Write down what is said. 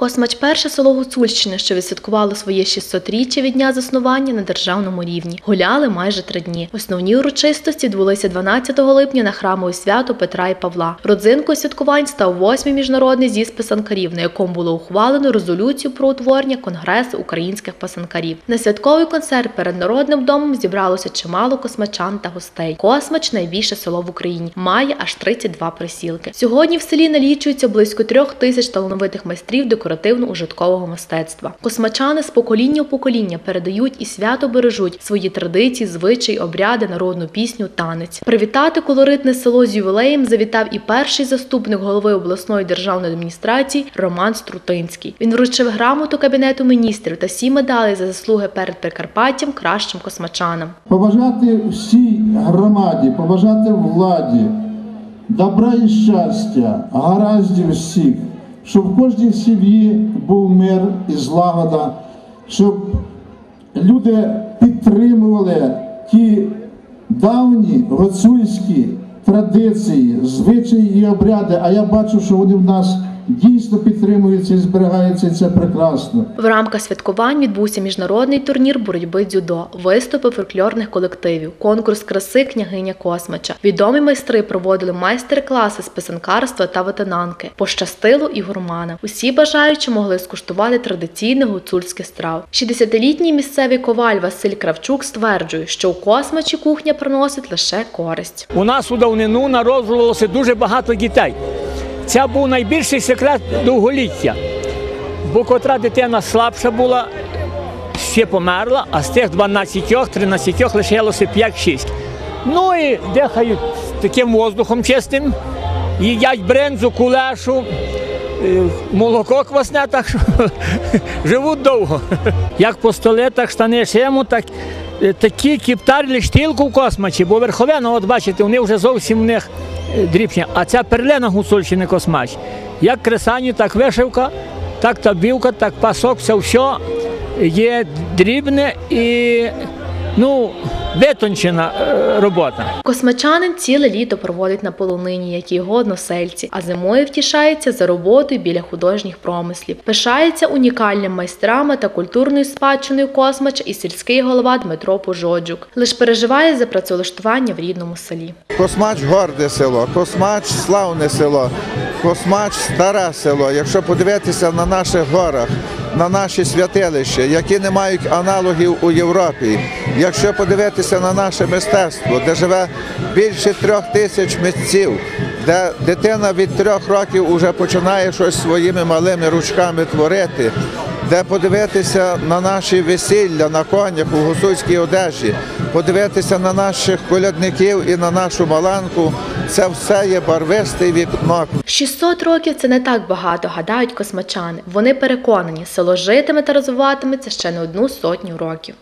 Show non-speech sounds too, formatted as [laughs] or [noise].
Космач перше село Гуцульщини, що відсвяткувало своє 600-річчя від дня заснування на державному рівні. Гуляли майже три дні. Основні урочистості відбулися 12 липня на храмове свято Петра і Павла. Родзинкою святкувань став восьмий міжнародний з'їзд писанкарів, на якому було ухвалено резолюцію про утворення Конгресу українських писанкарів. На святковий концерт перед народним домом зібралося чимало космачан та гостей. Космач найбільше село в Україні, має аж 32 присілки. Сьогодні в селі налічується близько трьох тисяч талановитих майстрів декоративно-ужиткового мистецтва. Космачани з покоління в покоління передають і свято бережуть свої традиції, звичаї, обряди, народну пісню, танець. Привітати колоритне село з ювілеєм завітав і перший заступник голови обласної державної адміністрації Роман Струтинський. Він вручив грамоту кабінету міністрів та сім медалей за заслуги перед Прикарпаттям кращим космачанам. Побажати всій громаді, побажати владі, добра і щастя, гараздів всіх, щоб в кожній сім'ї був мир і злагода, щоб люди підтримували ті давні гуцульські традиції, звичаї і обряди. А я бачу, що вони в нас дійсно підтримуються і зберігаються, і це прекрасно. В рамках святкувань відбувся міжнародний турнір боротьби дзюдо, виступи фольклорних колективів, конкурс краси княгиня Космача. Відомі майстри проводили майстер-класи з писанкарства та ветенанки. Пощастило і гурманам. Усі бажаючі могли скуштувати традиційних гуцульських страв. 60-літній місцевий коваль Василь Кравчук стверджує, що у Космачі кухня приносить лише користь. У нас у давнину народжувалося дуже багато дітей. Це був найбільший секрет довголіття. Бо котра дитина слабша була, ще померла, а з тих 12-13 лишилося 5-6. Ну і дихають таким воздухом чистим, їдять брензу, кулешу, е, молоко квасне, так що [laughs] живуть довго. Як по столи, так штани шимо, так е, такі кіптарлі штілку в космачі, бо верховина, от бачите, вони вже зовсім в них дрібні. А ця перлена гусульщини космач. Як кресані, так вишивка, так табівка, так пасок, це все є дрібне і ну, витончена е, робота. Космачанин ціле літо проводить на полонині, як і його односельці, а зимою втішається за роботою біля художніх промислів. Пишається унікальними майстрами та культурною спадщиною Космача і сільський голова Дмитро Пожоджук. Лиш переживає за працевлаштування в рідному селі. Космач горде село, Космач славне село, Космач старе село. Якщо подивитися на наших горах, на наші святилища, які не мають аналогів у Європі. Якщо подивитися на наше мистецтво, де живе більше трьох тисяч митців, де дитина від трьох років вже починає щось своїми малими ручками творити, де подивитися на наші весілля на конях у гусульській одежі, подивитися на наших колядників і на нашу маланку, це все є барвистий вікно 600 років це не так багато, гадають космачани. Вони переконані, село житиме та розвиватиметься ще не одну сотню років.